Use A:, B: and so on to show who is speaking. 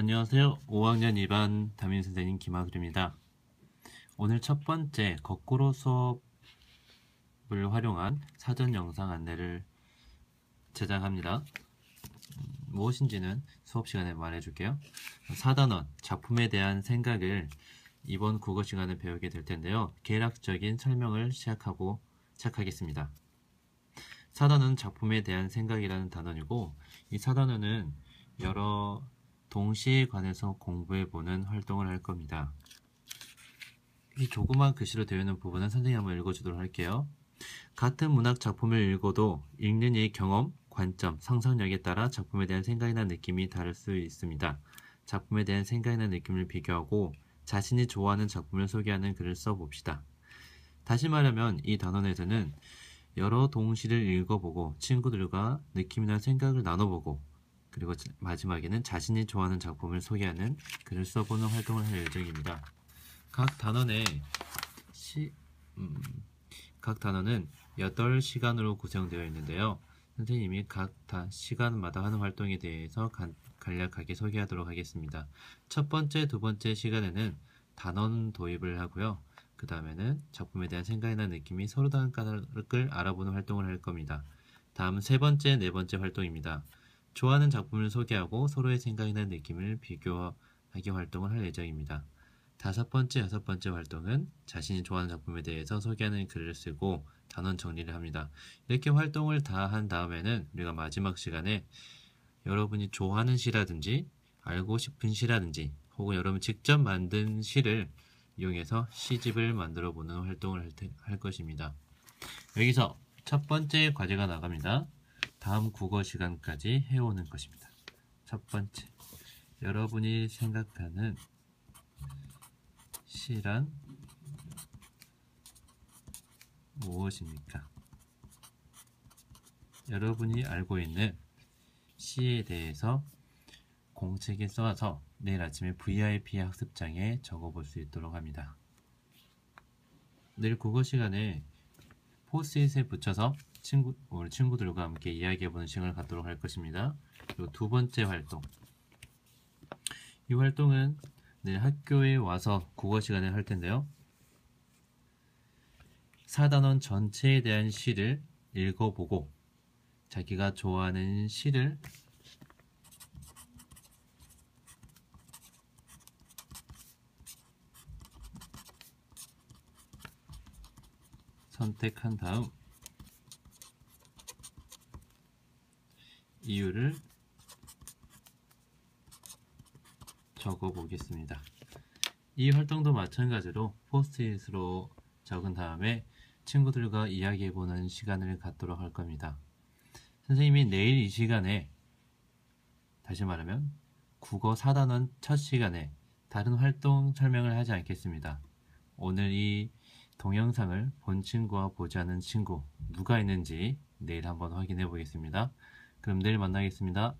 A: 안녕하세요. 5학년 2반 담임 선생님 김하솔입니다. 오늘 첫 번째 거꾸로 수업을 활용한 사전 영상 안내를 제작합니다. 음, 무엇인지는 수업 시간에 말해줄게요. 4단원 작품에 대한 생각을 이번 국어 시간에 배우게 될 텐데요. 계략적인 설명을 시작하고 시작하겠습니다. 4단원 작품에 대한 생각이라는 단원이고 이 4단원은 여러 동시에 관해서 공부해보는 활동을 할 겁니다. 이 조그만 글씨로 되어 있는 부분은 선생님이 한번 읽어주도록 할게요. 같은 문학 작품을 읽어도 읽는 이의 경험, 관점, 상상력에 따라 작품에 대한 생각이나 느낌이 다를 수 있습니다. 작품에 대한 생각이나 느낌을 비교하고 자신이 좋아하는 작품을 소개하는 글을 써봅시다. 다시 말하면 이 단원에서는 여러 동시를 읽어보고 친구들과 느낌이나 생각을 나눠보고 그리고 마지막에는 자신이 좋아하는 작품을 소개하는 글을 써보는 활동을 할 예정입니다. 각 단원의 시, 음, 각 단원은 8시간으로 구성되어 있는데요. 선생님이 각 시간마다 하는 활동에 대해서 간, 간략하게 소개하도록 하겠습니다. 첫 번째, 두 번째 시간에는 단원 도입을 하고요. 그 다음에는 작품에 대한 생각이나 느낌이 서로 다른 까닭을 알아보는 활동을 할 겁니다. 다음 세 번째, 네 번째 활동입니다. 좋아하는 작품을 소개하고 서로의 생각이나 느낌을 비교하기 활동을 할 예정입니다. 다섯 번째, 여섯 번째 활동은 자신이 좋아하는 작품에 대해서 소개하는 글을 쓰고 단원 정리를 합니다. 이렇게 활동을 다 한 다음에는 우리가 마지막 시간에 여러분이 좋아하는 시라든지 알고 싶은 시라든지 혹은 여러분 직접 만든 시를 이용해서 시집을 만들어 보는 활동을 할, 테, 할 것입니다. 여기서 첫 번째 과제가 나갑니다. 다음 국어 시간까지 해오는 것입니다. 첫 번째, 여러분이 생각하는 시란 무엇입니까? 여러분이 알고 있는 시에 대해서 공책에 써서 내일 아침에 VIP 학습장에 적어볼 수 있도록 합니다. 내일 국어 시간에 포스트잇에 붙여서 친구, 우리 친구들과 함께 이야기해보는 시간을 갖도록 할 것입니다. 그리고 두 번째 활동. 이 활동은 내일 학교에 와서 국어 시간을 할 텐데요. 사단원 전체에 대한 시를 읽어보고 자기가 좋아하는 시를 선택한 다음 이유를 적어 보겠습니다. 이 활동도 마찬가지로 포스트잇으로 적은 다음에 친구들과 이야기해보는 시간을 갖도록 할 겁니다. 선생님이 내일 이 시간에 다시 말하면 국어 4단원 첫 시간에 다른 활동 설명을 하지 않겠습니다. 오늘 이 동영상을 본 친구와 보지 않은 친구 누가 있는지 내일 한번 확인해 보겠습니다. 그럼 내일 만나겠습니다.